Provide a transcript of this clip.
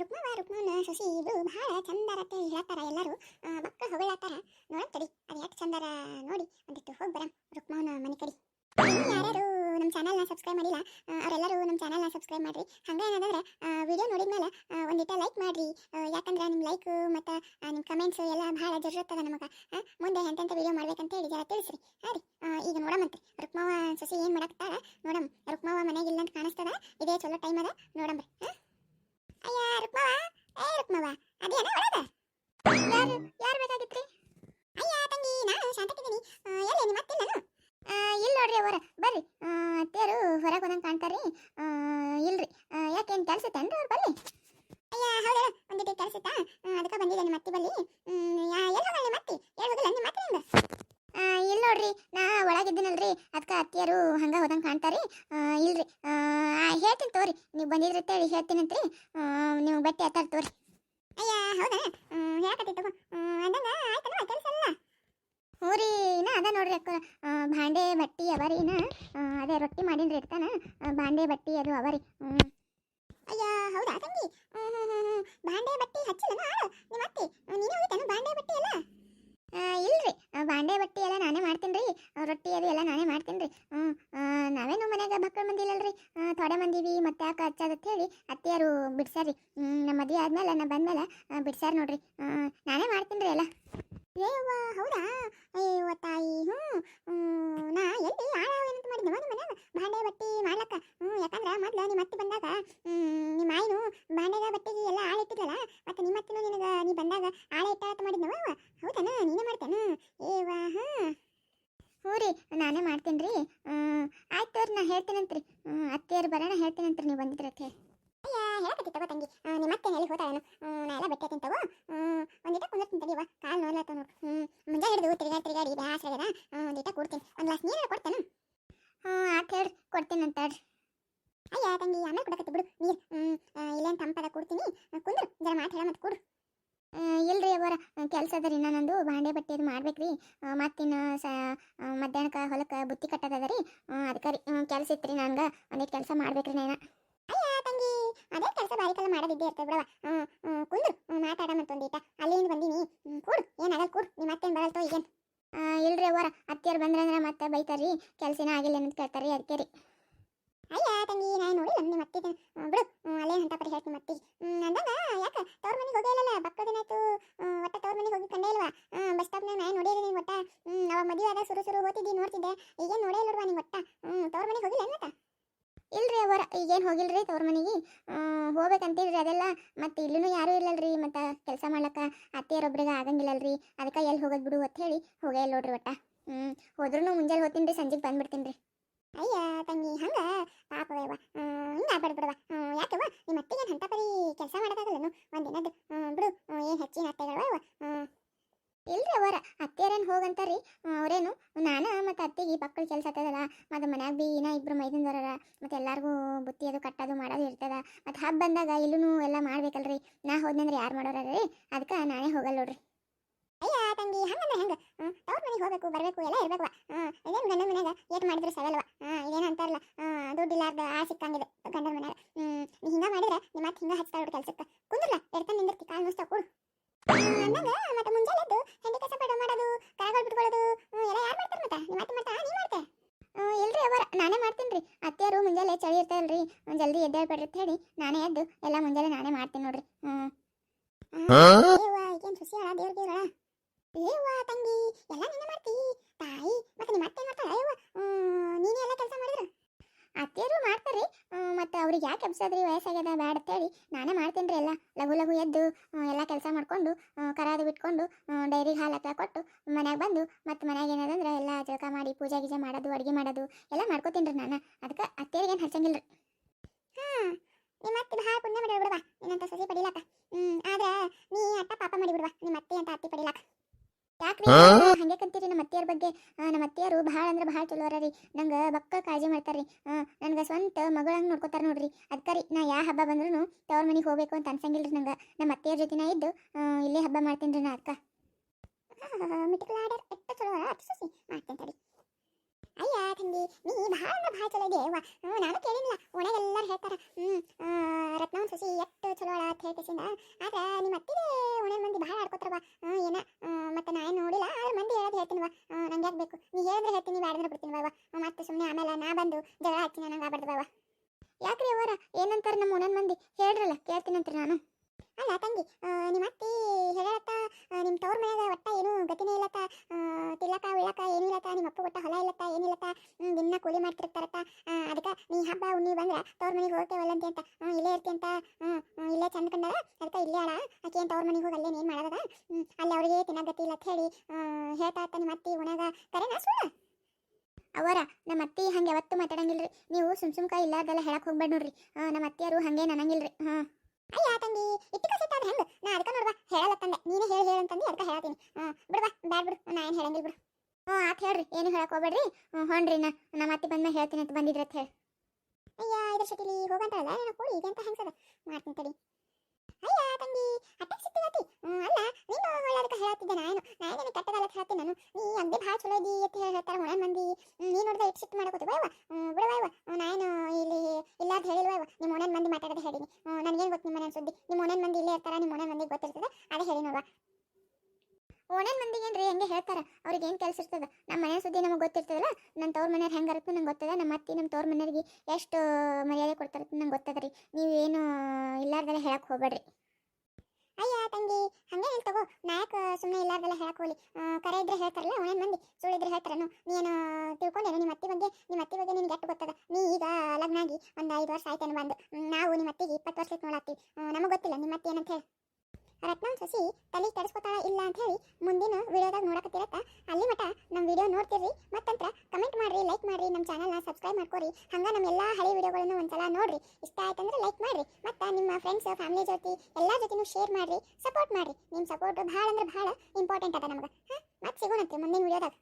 ರುಕ್ಮವ ರುಕ್ಮನ ಸೊಸಿ ಇಬ್ರು ಭಾಳ ಚಂದರ ಹೇಳತ್ತಾರ ಎಲ್ಲರೂ. ಮಕ್ಕಳು ಹೊಗಳತ್ತಾರ ನೋಡಕ್ ತಡಿ ಅದು ಯಾಕೆ ಚಂದರ ನೋಡಿ ಒಂದಿಟ್ಟು ಹೋಗಿ ಬರಂ ರುಕ್ಮವನ ಮನೆ ಕಡಿ. ಯಾರು ನಮ್ಮ ಚಾನಲ್ನ ಸಬ್ಸ್ಕ್ರೈಬ್ ಮಾಡಿಲ್ಲ ಅವರೆಲ್ಲರೂ ನಮ್ಮ ಚಾನಲ್ನ ಸಬ್ಸ್ಕ್ರೈಬ್ ಮಾಡ್ರಿ. ಹಂಗೆ ಏನಾದ್ರೆ ವಿಡಿಯೋ ನೋಡಿದ ಮೇಲೆ ಒಂದಿಟ ಲೈಕ್ ಮಾಡ್ರಿ. ಯಾಕಂದ್ರೆ ನಿಮ್ಮ ಲೈಕ್ ಮತ್ತು ನಿಮ್ಮ ಕಮೆಂಟ್ಸ್ ಎಲ್ಲ ಭಾಳ ಜರುರತ್ತದ ನಮಗೆ ಮುಂದೆ ಎಂತೆಂಥ ವಿಡಿಯೋ ಮಾಡ್ಬೇಕಂತ ಹೇಳಿ ಜರ ತಿಳಿಸ್ರಿ. ಹಾಂ ರೀ ಈಗ ನೋಡಮಂತೆ ರುಕ್ಮವ ಸಸಿ ಏನು ಮಾಡಕ್ತಾರ ನೋಡಮ್ ರುಕ್ಮವ ಮನೆಗಿಲ್ಲ ಅಂತ ಕಾಣಿಸ್ತದ? ಇದೇ ಚಲೋ ಟೈಮ್ ಅದ ನೋಡಂಬ್ರಿ ಹಾಂ? ಅಯ್ಯ ರುಕ್ಮವ ಏ ರುಕ್ಮವ ಅದೇನ ಯಾರು ಯಾರು ಬೇಕಾಗಿತ್ರಿ? ಅಯ್ಯ ತಂಗಿ, ನಾನು ಶಾಂತಕ್ಕಿದ್ದೀನಿ. ಎಲ್ಲಿ, ನಿಮ್ಮ ನೋಡ್ರಿ ಅವರ, ಬರ್ರಿ. ಅತ್ತೆಯರು ಹೊರಗೆ ಹೋದಂಗೆ ಕಾಣ್ತಾರ್ರಿ. ಇಲ್ರಿ. ಯಾಕೇನು ಕೆಲಸ ತನ್ರಿ ಅವ್ರು ಬರ್ರಿ ಅಯ್ಯ, ಹೌದಾ ಒಂದಿಟ್ಟು ಕೆಲಸತ್ತಾ? ಅದಕ್ಕೆ ಬಂದಿದ್ದೆ ಬಲ್ಲಿ. ಎಲ್ಲ ನಿಮ್ಮ ಅತ್ತಿ? ಹೋಗಲ್ಲ ನಿಮ್ಮ ಅತ್ತೆ ನಿಂದ? ಇಲ್ಲ ನೋಡ್ರಿ, ನಾ ಒಳಗಿದ್ದೀನಲ್ರಿ. ಅದಕ್ಕೆ ಅತ್ತಿಯರು ಹಂಗ ಹೋದಂಗೆ ಕಾಣ್ತಾರಿ ಇಲ್ರಿ. ಹೇಳ್ತೀನಿ ತೋರಿ ನೀವು ಬಂದಿದ್ರಿ ಅಂತೇಳಿ ಹೇಳ್ತೀನಂತ್ರಿ. ಬಟ್ಟೆ ಆತಾರ ತೋರಿ. ಅಯ್ಯ ಹೌದಾ? ಹೇಳಕತ್ತಿ ತಗೋ. ಅಂದಂಗ ಆಯ್ತಲ್ಲ ಕೆಲಸ ಎಲ್ಲ? ಹ್ಞೂ ರೀ ಇನ್ನ ಅದ ನೋಡ್ರಿ ಅಕ್ಕ. ಭಾಂಡೆ ಬಟ್ಟಿ ಅವ ಇನ್ನ. ನಾ ಅದೇ ರೊಟ್ಟಿ ಮಾಡಿನ್ರಿ ಇರ್ತಾನ. ಭಾಂಡೆ ಬಟ್ಟಿ ಅದು ಅವರಿ. ಹ್ಞೂ ಅಯ್ಯ ಹೌದಾ ತಂಗಿ. ಭಾಂಡೆ ಬಟ್ಟಿ ಹಚ್ಚಿಲ್ಲ ನಿಮ್ಮ ಅತ್ತಿ? ನೀನು ಹೋಗಿದ್ದಾನು ಭಾಂಡೆ ಬಟ್ಟಿ ಎಲ್ಲ? ಆ, ಭಾಂಡೆ ಬಟ್ಟಿ ಎಲ್ಲ ನಾನೇ ಮಾಡ್ತೀನಿ ರೀ ರೊಟ್ಟಿ ಅದು ಎಲ್ಲ ನಾನೇ ಮಾಡ್ತೀನಿ ರೀ ಹ್ಞೂ ನಾವೇನು ಮನ್ಯಾಗ ಮಕ್ಕಳು ಮಂದಿ ಇಲ್ಲಲ್ರಿ ಥೋಡೆ ಮಂದಿವಿ ಮತ್ತೆ ಯಾಕೆ ಹಚ್ಚೋದತ್ ಹೇಳಿ ಅತ್ತಿಯರು ಬಿಡ್ಸಾರಿ ಹ್ಮ್, ನಮ್ಮ ಮದುವೆ ಆದ್ಮೇಲೆ ನಾ ಬಂದ್ಮೇಲೆ ಆ, ಬಿಡ್ಸಾರ ನೋಡ್ರಿ. ನಾನೇ ಮಾಡ್ತೀನಿ ರೀ ಎಲ್ಲ ಏವ್ವ ಹೌದಾ ಅಯ್ಯೋ ತಾಯಿ ಹ್ಞೂ ನಾ ಎಲ್ಲಿ ಆಳ ಏನಂತ ಮಾಡಿದ್ನವ ನಿಮ್ಮ ಮನ್ಯಾಗ ಭಾಂಡೆ ಬಟ್ಟಿ ಮಾಡ್ಲಕ್ಕ ಹ್ಞೂ ಯಾಕಂದ್ರೆ ಮೊದ್ಲು ನಿಮ್ಮ ಅತ್ತಿ ಬಂದಾಗ ಹ್ಮ್, ನಿಮ್ಮ ಆಯ್ನು ಭಾಂಡೆಗ ಬಟ್ಟೆಗೆ ಎಲ್ಲ ಆಳ ಇಟ್ಟಿದ್ರಲ್ಲ ಮತ್ತೆ ನಿಮ್ಮ ಅತ್ತಿನೂ ನಿನಗೆ ನೀ ಬಂದಾಗ ಆಳೆ ಇಟ್ಟ ಅಂತ ಮಾಡಿದ್ನವ? ಹೌದನ? ನೀನೇ ಮಾಡ್ತೇನ? ಏವಾ ಹಾ. ಹ್ಞೂ ರೀ ನಾನೇ ಮಾಡ್ತೀನಿ ರೀ. ಆಯ್ತು ತೋರಿ ನಾ ಹೇಳ್ತೇನಂತ್ರಿ. ಅತ್ತೆಯರು ಬರೋಣ ಹೇಳ್ತೇನಂತ್ರಿ ನೀವು ಬಂದಿದ್ರತ್ತೆ ಅಯ್ಯ ಹೇಳಕತ್ತಿ ತಗೋ ತಂಗಿ. ನಿಮ್ಮ ಅತ್ತೆ ಹೋತಾಳೇನು ನಾನು? ನಾ ಎಲ್ಲ ಬಟ್ಟೆ ತಿಂತಗೋ ಒಂದಿಟ ಕುಂದಿರ್ತೀನಿ ತಡಿವ ಕಾಲು ನೋಡ್ಲತ್ತ ನೋಡು. ಹ್ಞೂ ಮುಂಜಾನೆ ಹಿಡಿದು ತಿರುಗಾಡಿ ತಿರುಗಾಡಿ ಬ್ಯಾಸ್ರಾಗ್ಯದ ಒಂದಿಟ ಕೊಡ್ತೀನಿ. ಒಂದು ಗ್ಲಾಸ್ ನೀರು ಕೊಡ್ತೇನೆ? ಹ್ಞೂ ಆತ ಹೇಳ್ರಿ. ಕೊಡ್ತೀನಿ ಅಂತ ಹೇಳ್ರಿ. ಅಯ್ಯ ತಂಗಿ ಆಮೇಲೆ ಕೊಡಕತ್ತಿ ಬಿಡು. ನೀರು ಇಲ್ಲೇನು ತಂಪದ ಕೊಡ್ತೀನಿ. ಕುಂದ್ರು ಜರ ಮಾತು ಹೇಳ ಮತ್ತೆ ಕೊಡು. ಕೆಲಸ ಅದ ರೀ ನಂದು ಬಾಂಡೆ ಬಟ್ಟೆ ಅದು ಮಾಡ್ಬೇಕ್ರಿ. ಆ, ಮತ್ತಿನ್ನ ಸ ಮಧ್ಯಾಹ್ನಕ್ಕೆ ಹೊಲಕ್ಕೆ ಬುತ್ತಿ ಕಟ್ಟದ ರೀ ಅದಕ್ಕೆ ರೀ ಕೆಲಸ ಇತ್ತು ರೀ ನನಗೆ. ಒಂದಿಟ್ಟು ಕೆಲಸ ಮಾಡ್ಬೇಕ್ರಿ ನಾನು. ಅಯ್ಯ ತಂಗಿ ಅದೇ ಕೆಲಸ ಬಾರಿಕಲ್ಲ ಮಾಡೋದಿದ್ದೇ ಇರ್ತದೆ ಬಿಡವ ಕುಂದ್ರು. ಮಾತಾಡ ಮತ್ತೊಂದಿಟ. ಅಲ್ಲಿಂದ ಬಂದೀನಿ. ಕೂಡು. ಏನಾಗಲ್ಲ ಕೂಡು. ನಿಮ್ಮ ಅತ್ತೇನು ಬರಲ್ತೋ ಈಗೇನು? ಇಲ್ರಿ ಅವರ ಅತ್ತಿಯರು ಬಂದ್ರಂದ್ರೆ ಮತ್ತೆ ಬೈತಾರ್ರಿ. ಕೆಲಸನೇ ಆಗಿಲ್ಲ ಅಂತ ಕೇಳ್ತಾರ್ರಿ ಅದಕ್ಕೆ ರೀ ಅಯ್ಯ ತಂಗಿ ನಾನು ನೋಡಿಲ್ಲ ನಿಮ್ಮ ಅತ್ತಿ ಬಿಡು ಹ್ಮ್, ಅಲ್ಲೇ ಹಂತ ಪರಿ ಹೇಳ್ತೀನಿ ಮತ್ತಿ ಅಂದಾಗ ಯಾಕೆ ತವ್ರ ಮನೆಗೆ ಹೋಗೇ ಇಲ್ಲಲ್ಲ ಬಕ್ಕ ದಿನಾಯ್ತು ಒಟ್ಟ ತವ್ರ ಮನೆಗೆ ಹೋಗಿ ಕಂಡೇ ಇಲ್ವಾ ಬಸ್ ಸ್ಟಾಪ್ನಾಗ ನಾನು ನೋಡಿರಿ ನೀನು ಒಟ್ಟ ಹ್ಮ್, ಅವಾಗ ಮದುವೆ ಆದಾಗ ಸುರು ಸುರು ಓದ್ತಿದ್ದಿ ನೋಡ್ತಿದ್ದೆ ಈಗೇನು ನಿಮ್ಮ ಒಟ್ಟ? ಹ್ಞೂ ತವ್ರ ಮನೆಗೆ ಹೋಗಿಲ್ಲ ಮತ್ತೆ? ಇಲ್ರಿ ಅವರ ಈಗೇನು ಹೋಗಿಲ್ರಿ ತವ್ರ ಮನೆಗೆ? ಹೋಗ್ಬೇಕಂತೀವ್ರಿ ಅದೆಲ್ಲ. ಮತ್ತೆ ಇಲ್ಲೂ ಯಾರೂ ಇಲ್ಲಲ್ರಿ, ಮತ್ತೆ ಕೆಲಸ ಮಾಡ್ಲಕ್ಕ ಅತ್ತೆಯರೊಬ್ರಿಗೆ ಆಗಂಗಿಲ್ಲಲ್ರಿ. ಅದಕ್ಕೆ ಎಲ್ಲಿ ಹೋಗೋದು ಬಿಡು ಅಂತ ಹೇಳಿ ಹೋಗೇ ಇಲ್ಲ ನೋಡ್ರಿ ಒಟ್ಟ. ಹ್ಞೂ ಹೋದ್ರೂ ಮುಂಜಾನೆ ಹೋಗ್ತೀನಿ ರೀ, ಸಂಜೆಗೆ ಬಂದ್ಬಿಡ್ತೀನಿ ರೀ. ಅಯ್ಯ ತಂಗಿ, ಹಂಗ? ಪಾಪವೇವ ಹಿಂಗೆ ಆಗ್ಬೇಡ ಬಿಡವ ಯಾಕವ್ವ ನಿಮ್ಮ ಅತ್ತಿಗೆ ಹಂತ ಪರಿ ಕೆಲಸ ಮಾಡೋದಾಗಲ್ಲನು ಒಂದಿನದ್ದು ಬಿಡು ಏನು ಹೆಚ್ಚಿನ ಅತ್ತೆಗಳವ ಇಲ್ರಿ ಅವರ ಅತ್ತೆಯರೇನು ಹೋಗಂತಾರಿ ಅವರೇನು, ನಾನು ಮತ್ತು ಅತ್ತಿಗೆ ಮಕ್ಕಳು ಕೆಲಸ ಆಗ್ತದಲ್ಲ ಮತ್ತು ಮನ್ಯಾಗ ಬಿ ಇನ್ನ ಇಬ್ರು ಮೈದಂದರ ಮತ್ತು ಎಲ್ಲರಿಗೂ ಬುತ್ತಿ ಅದು ಕಟ್ಟೋದು ಮಾಡೋದು ಇರ್ತದ. ಮತ್ತು ಹಬ್ಬ ಬಂದಾಗ ಇಲ್ಲೂ ಎಲ್ಲ ಮಾಡ್ಬೇಕಲ್ರಿ. ನಾ ಹೋದ್ನಂದ್ರೆ ಯಾರು ಮಾಡೋರ ರೀ ಅದಕ್ಕೆ ನಾನೇ ಹೋಗಲ್ಲ ನೋಡ್ರಿ. ಅಯ್ಯ ತಂಗಿ ಹಂಗಂದ್ರೆ ಹೆಂಗೆ? ತವ್ರ ಮನೆಗೆ ಹೋಗಬೇಕು, ಬರಬೇಕು, ಎಲ್ಲ ಇರಬೇಕು ಇದೇನು ಗಂಡನ ಮನ್ಯಾಗ ಏಟ್ ಮಾಡಿದ್ರು ಸವಲ್ವ? ಇದೇನು ಅಂತಾರಲ್ಲ ದುಡ್ಡಿಲ್ಲಾರ್ದ ಆ ಸಿಕ್ಕಂಗಿದೆ ಗಂಡನ ಮನ್ಯಾಗ. ನೀ ಹಿಂಗ ಮಾಡಿದ್ರೆ ನಿಮ್ಮ ಮತ್ತೆ ಹಿಂಗ ಹಚ್ತಾ ಕೆಲ್ಸಕ್ಕೆ. ಕುಂದ್ರಲ್ಲ ಎಡ್ತಾನೆ ನಿಂದಿರ್ತಿ, ಕಾಲು ಮುಸ್ತಾ ಕೊಡು ಅಂದಂಗ ಮತ್ತೆ ಮುಂಜಾನೆ ಎದ್ದು ಹೆಂಡಿ ಕಸ ಪಡ ಮಾಡೋದು ಕರಗಳು ಬಿಟ್ಕೊಳ್ಳೋದು ಹ್ಮ್, ಎಲ್ಲ ಯಾರು ಮಾಡ್ತಾರೆ ಮತ್ತೆ ನಿಮ್ಮ ಅತ್ತೆ ಮಾಡ್ತಾ ನೀ ಮಾಡ್ತೆ ಹ್ಮ್, ಇಲ್ರಿ ಅವರ ನಾನೇ ಮಾಡ್ತೀನಿ ರೀ ಅತ್ತೆಯರು ಮುಂಜಾನೆ ಚಳಿ ಇರ್ತದಲ್ರಿ ಜಲ್ದಿ ಎದ್ದೇಳ್ಬೇಡ್ರಿ ಅಂತ ಹೇಳಿ ನಾನೇ ಎದ್ದು ಎಲ್ಲ ಮುಂಜಾನೆ ನಾನೇ ಮಾಡ್ತೀನಿ ನೋಡ್ರಿ ಹ್ಮ್ ಈಗೇನು ಸುಸಿ ಅಲ್ಲ ದೇವ್ರ ದೇವ್ರ? ಏವ್ವ ತಂಗಿ ಎಲ್ಲ ನೀನೇ ಮಾಡ್ತಿ ತಾಯಿ ಮತ್ತೆ ನಿಮ್ಮ ಅತ್ತೆ ಮಾಡ್ತಾಳ ಅಯ್ಯವ್ವ ನೀನೇ ಎಲ್ಲ ಕೆಲಸ ಮಾಡಿದ್ರು? ಅತ್ತೆಯರು ಮಾಡ್ತಾರೆ ಮತ್ತೆ ಅವ್ರಿಗೆ ಯಾಕೆ ಎಬ್ಸದ್ರಿ? ವಯಸ್ಸಾಗ್ಯದ ಬ್ಯಾಡ ಅಂತೇಳಿ. ನಾನೇ ಮಾಡ್ತೀನಿ ರೀ ಎಲ್ಲ. ಲಘು ಲಘು ಎದ್ದು ಎಲ್ಲ ಕೆಲಸ ಮಾಡ್ಕೊಂಡು ಕರಾದ ಬಿಟ್ಕೊಂಡು ಡೈರಿಗೆ ಹಾಲು ಹಾಕ ಕೊಟ್ಟು ಮನ್ಯಾಗ ಬಂದು ಮತ್ತೆ ಮನ್ಯಾಗ ಏನದಂದ್ರೆ ಎಲ್ಲ ಜಳಕ ಮಾಡಿ ಪೂಜೆ ಗೀಜೆ ಮಾಡೋದು ಅಡುಗೆ ಮಾಡೋದು ಎಲ್ಲ ಮಾಡ್ಕೋತೀನಿ ರೀ ನಾನು. ಅದಕ್ಕೆ ಅತ್ತೆಯರಿಗೇನು ಹಚ್ಚಂಗಿಲ್ಲ ರೀ ಹಾಂ ನಿಮ್ಮ ಅತ್ತೆ ಭಾಳ ಪುಣ್ಯ ಮಾಡಿ ಬಿಡುವ ನಿನ್ನಂತ ಸಸಿ ಪಡಿಲಾಕ. ಹ್ಮ್ ಆದ್ರೆ ನೀ ಅಟ್ಟ ಪಾಪ ಮಾಡಿ ಬಿಡವಾ ನಿಮ್ಮ ಅತ್ತೆ ಅಂತ ಅತ್ತಿ ಪಡಿಲಾಕ. ಯಾಕ್ರಿ? ಹಂಗೆ ಕಂತೀರಿ ನಮ್ಮ ಅತ್ತೆಯರ ಬಗ್ಗೆ. ನಮ್ಮ ಅತ್ತೆಯರು ಭಾಳ ಅಂದ್ರೆ ಭಾಳ ಚಲೋ ಅರ ನಂಗ ನಂಗೆ ಬಕ್ಕ ಕಾಳಜಿ ಮಾಡ್ತಾರ್ರಿ. ನನ್ಗ ಸ್ವಂತ ಮಗಳಂಗೆ ನೋಡ್ಕೊತಾರ ನೋಡ್ರಿ. ಅದಕ್ಕರಿ ನಾ ಯಾ ಹಬ್ಬ ಬಂದ್ರೂ ತವ್ರ ಮನೆಗೆ ಹೋಗ್ಬೇಕು ಅಂತ ಅನ್ಸಂಗಿಲ್ರಿ ನಂಗ. ನಮ್ಮ ಅತ್ತೆಯರ ಜೊತೆ ನಾ ಇದ್ದು ಇಲ್ಲೇ ಹಬ್ಬ ಮಾಡ್ತೀನಿ ರೀ ನಾ ಅಕ್ಕ ಚಲೋ ಅರ ಸಸಿ ಮಾಡ್ತೇನೆ ತಡಿ. ಅಯ್ಯ ತಂಗಿ ನೀ ಭಾಳ ಅಂದ್ರೆ ಭಾಳ ಚಲೋ ಇದೆ ನಾನು ಕೇಳಿಲ್ಲ ಒಣಗೆಲ್ಲರೂ ಹೇಳ್ತಾರ. ಹ್ಞೂ ರತ್ನವನ್ ಸೊಸಿ ಎಷ್ಟು ಚಲೋ ಅಳ ಅಂತ ಹೇಳ್ಕೇಸಿಂದ ಆದ್ರೆ ನಿಮ್ಮ ಅತ್ತಿಗೆ ಓಣೆ ಮಂದಿ ಭಾಳ ಆಡ್ಕೋತಾರವ ಏನ? ಮತ್ತೆ ನಾ ಏನು ನೋಡಿಲ್ಲ. ಆದ್ರೆ ಮಂದಿ ಹೇಳೋದು ಹೇಳ್ತೀನಿ ವಾ ನಂಗೆ ಯಾಕೆ ಬೇಕು? ನೀ ಹೇಳಿದ್ರೆ ಹೇಳ್ತೀನಿ ಬ್ಯಾಡಂದ್ರೆ ಬಿಡ್ತೀನಿ ಬಾವ ಮತ್ತೆ ಸುಮ್ಮನೆ ಆಮೇಲೆ ನಾ ಬಂದು ಜಗಳ ಹಚ್ಚಿ ನನಗೆ ಬಾವ ಯಾಕ್ರಿ ಅವರ ಏನಂತಾರೆ ನಮ್ಮ ಓಣನ್ ಮಂದಿ? ಹೇಳ್ರಲ್ಲ, ಕೇಳ್ತೀನಂತ್ರಿ ನಾನು. ಅಲ್ಲ ತಂಗಿ ನಿಮ್ಮ ಅತ್ತಿ ಹೇಳತ್ತ ನಿಮ್ಮ ತವ್ರ ಮನೆಯಾಗ ಒಟ್ಟ ಏನು ಗತಿನೇ ಇಲ್ಲತ್ತ. ತಿಲ್ಲಕ ಉಳ್ಳಕ ಏನೂ ಇಲ್ಲತ್ತ ನಿಮ್ಮ ಅಪ್ಪ ಒಟ್ಟ ಹೊಲ ಇಲ್ಲತ್ತ ಏನಿಲ್ಲತ್ತ ದಿನ ಕೂಲಿ ಮಾಡ್ತಿರ್ತಾರತ್ತ. ಅದಕ್ಕೆ ನೀ ಹಬ್ಬ ಉಣ್ಣಿ ಬಂದ್ರೆ ತವ್ರ ಮನೆಗೆ ಹೋಗ್ತೇವಲ್ಲಂತೆ ಅಂತ ಇಲ್ಲೇ ಇರ್ತಿ ಅಂತ. ಇಲ್ಲೇ ಚಂದ ಕಂಡದ ಅದಕ್ಕೆ ಇಲ್ಲೇ ಅಳ ಆಕೆ ಅವ್ರ ಮನೆಗೆ ಹೋಗಿ ಅಲ್ಲೇ ಏನು ಮಾಡೋದ ಅಲ್ಲಿ ಅವ್ರಿಗೆ ತಿನ್ನಗತಿ ಇಲ್ಲ ಅಂತ ಹೇಳಿ ಹೇಳ್ತಾ ಇರ್ತಾನೆ ಮತ್ತಿ ಉಣ್ಯಾಗ ಕರೆನಾ ಸುಳ್ಳ? ಅವರ ನಮ್ಮ ಅತ್ತಿ ಹಂಗೆ ಯಾವತ್ತೂ ಮಾತಾಡಂಗಿಲ್ರಿ. ನೀವು ಸುಮ್ ಸುಮ್ಕ ಇಲ್ಲಾರ್ದೆಲ್ಲ ಹೇಳಕ್ ಹೋಗ್ಬೇಡ ನೋಡ್ರಿ. ನಮ್ಮ ಅತ್ತಿಯರು ಹಂಗೆ ನನಂಗಿಲ್ರಿ. ಹಾ ಅಯ್ಯ ತಂಗಿ ಇಟ್ಟಿಕ ಸಿಟ್ಟಾದ್ರೆ ಹೆಂಗ್? ನಾ ಅದಕ್ಕೆ ನೋಡ್ವಾ ಹೇಳಲತ್ತಂದೆ ನೀನೇ ಹೇಳಿ ಹೇಳಿ ಅಂತಂದು ಅದಕ್ಕೆ ಹೇಳ್ತೀನಿ ಹಾ ಬಿಡ್ವಾ, ಬ್ಯಾಡ್ ಬಿಡು. ನಾ ಏನು ಹೇಳಂಗಿಲ್ಲ ಬಿಡು. ಹ್ಞೂ, ಆತ್ ಹೇಳ್ರಿ. ಏನು ಹೇಳಕ್ ಹೋಗ್ಬೇಡ್ರಿ? ಹ್ಞೂ ಹೊಣ್ರಿ ನಾ. ನಮ್ಮ ಅತ್ತಿ ಬಂದ್ಮೇಲೆ ಹೇಳ್ತೀನಿ ಅಂತ ಬಂದಿದ್ರೆ ಅಂತ ಹೇಳಿ. ಅಯ್ಯ, ಇದ್ರ ಶಟಿಲಿ ಹೋಗಂತಲ್ಲ ಏನೋ ಕೂಡಿ ಈಗ ಅಂತ ಹೆಂಗ್ಸದ ಮಾಡ್ತೀನಿ ತಡಿ. ಅಯ್ಯ, ತಂಗಿ ಅಟ್ಟಕ್ಕೆ ಹ್ಞೂ, ಅಲ್ಲ, ನೀನು ಒಳ್ಳೆದಕ್ಕೆ ಹೇಳತ್ತಿದ್ದೆ ನಾನು ನಾನು ಕೆಟ್ಟದಲ್ಲ ಹೇಳ್ತೀನಿ ನಾನು? ನೀ ಅಂಗಡಿ ಭಾಳ ಚಲೋ ಇದಿ ಅಂತ ಹೇಳಿ ಹೇಳ್ತಾರೆ ಹೊಣ ಮಂದಿ. ನೀ ನೋಡಿದ್ರೆ ಇಟ್ಟು ಸಿಟ್ಟು ಮಾಡಕೋತಿ. ಬಾಯವ ಬಿಡವಾಯವ ನಾನು ಇಲ್ಲಿ ಇಲ್ಲಾದ ಹೇಳಿಲ್ವವ ನಿಮ್ಮ ಓಣನ್ ಮಂದಿ ಮಾತಾಡೋದು ಹೇಳಿನಿ. ನನಗೇನು ಗೊತ್ತು ನಿಮ್ಮ ಮನೆ ಸುದ್ದಿ? ನಿಮ್ಮ ಓಣನ್ ಮಂದಿ ಇಲ್ಲೇ ಇರ್ತಾರ, ನಿಮ್ಮ ಓಣನ್ ಮಂದಿಗೆ ಗೊತ್ತಿರ್ತದೆ ಅದೇ ಹೇಳಿ ನೋಡುವ ಓಣನ್ ಮಂದಿಗೆ ಏನ್ರಿ ಹೆಂಗೆ ಹೇಳ್ತಾರ ಅವ್ರಿಗೆ ಏನು ಕೆಲಸ ಇರ್ತದ ನಮ್ಮ ಮನೆ ಸುದ್ದಿ ನಮಗೆ ಗೊತ್ತಿರ್ತದಲ್ಲ ನನ್ನ ತವ್ರ ಮನೆಯವ್ರು ಹೆಂಗೆ ಇರುತ್ತೆ ನಂಗೆ ಗೊತ್ತದ ನಮ್ಮ ಅತ್ತಿ ನಮ್ಮ ಎಷ್ಟು ಮರ್ಯಾದೆ ಕೊಡ್ತಾರೆ ನಂಗೆ ಗೊತ್ತದ ರೀ. ನೀವು ಏನು ಇಲ್ಲಾರ್ದೆಲ್ಲ ಹೇಳಕ್ಕೆ ಹೋಗ್ಬೇಡ್ರಿ. ಅಯ್ಯ ತಂಗಿ ಹಂಗೆ ಹೇಳಿ ತಗೋ. ನಾಯಕ ಸುಮ್ಮನೆ ಇಲ್ಲಾರ್ದೆಲ್ಲ ಹೇಳಕ್ ಹೋಗ್ಲಿ. ಕರೆ ಇದ್ರೆ ಹೇಳ್ತಾರಲ್ಲ ಒಣನ್ ಮಂದಿ? ಸುಳಿದ್ರೆ ಹೇಳ್ತಾರನು? ನೀನು ತಿಳ್ಕೊಂಡೇನು ನಿಮ್ಮ ಅತ್ತಿ ಬಗ್ಗೆ? ನಿಮ್ಮ ಅತ್ತಿ ಬಗ್ಗೆ ನಿನಗೆ ಎಷ್ಟು ಗೊತ್ತದ? ನೀ ಈಗ ಲಗ್ನ ಆಗಿ ಒಂದು ಐದು ವರ್ಷ ಆಯ್ತೇನು ಬಂದು. ನಾವು ನಿಮ್ಮ ಅತ್ತಿಗೆ ಇಪ್ಪತ್ತು ವರ್ಷ ನೋಡತ್ತೀವಿ ನಮಗೆ ಗೊತ್ತಿಲ್ಲ ನಿಮ್ಮ ಅತ್ತಿ ಏನಂತ ಹೇಳಿ. ರತ್ನ ಸಸಿ ತಲೆ ಕೆಡಿಸ್ಕೊತಾಳ ಇಲ್ಲ ಅಂತ ಹೇಳಿ ಮುಂದಿನ ವಿಡಿಯೋದಾಗ ನೋಡಕತ್ತಿರತ್ತ. ಅಲ್ಲಿ ಮಟ ನಮ್ಮ ವಿಡಿಯೋ ನೋಡ್ತಿರ್ರಿ. ಮತ್ತಂತ್ರ ಕಮೆಂಟ್ ಮಾಡ್ರಿ ಲೈಕ್ ಮಾಡ್ರಿ ನಮ್ಮ ಚಾನಲ್ನ ಸಬ್ಸ್ಕ್ರೈಬ್ ಮಾಡ್ಕೊರಿ. ಹಂಗ ನಮ್ಮ ಎಲ್ಲ ಹಳೆ ವಿಡಿಯೋಗಳನ್ನು ಒಂದ್ಸಲ ನೋಡ್ರಿ. ಇಷ್ಟ ಆಯ್ತಂದ್ರೆ ಲೈಕ್ ಮಾಡ್ರಿ. ಮತ್ತು ನಿಮ್ಮ ಫ್ರೆಂಡ್ಸ್ ಫ್ಯಾಮಿಲಿ ಜೊತೆ ಎಲ್ಲ ಜೊತೆನೂ ಶೇರ್ ಮಾಡ್ರಿ ಸಪೋರ್ಟ್ ಮಾಡ್ರಿ. ನಿಮ್ಮ ಸಪೋರ್ಟ್ ಭಾಳ ಅಂದ್ರೆ ಭಾಳ ಇಂಪಾರ್ಟೆಂಟ್ ಅದ ನಮ್ಗೆ. ಹಾಂ? ಮತ್ತೆ ಸಿಗೋಣಂತೆ ಮುಂದಿನ ವಿಡಿಯೋದಾಗ.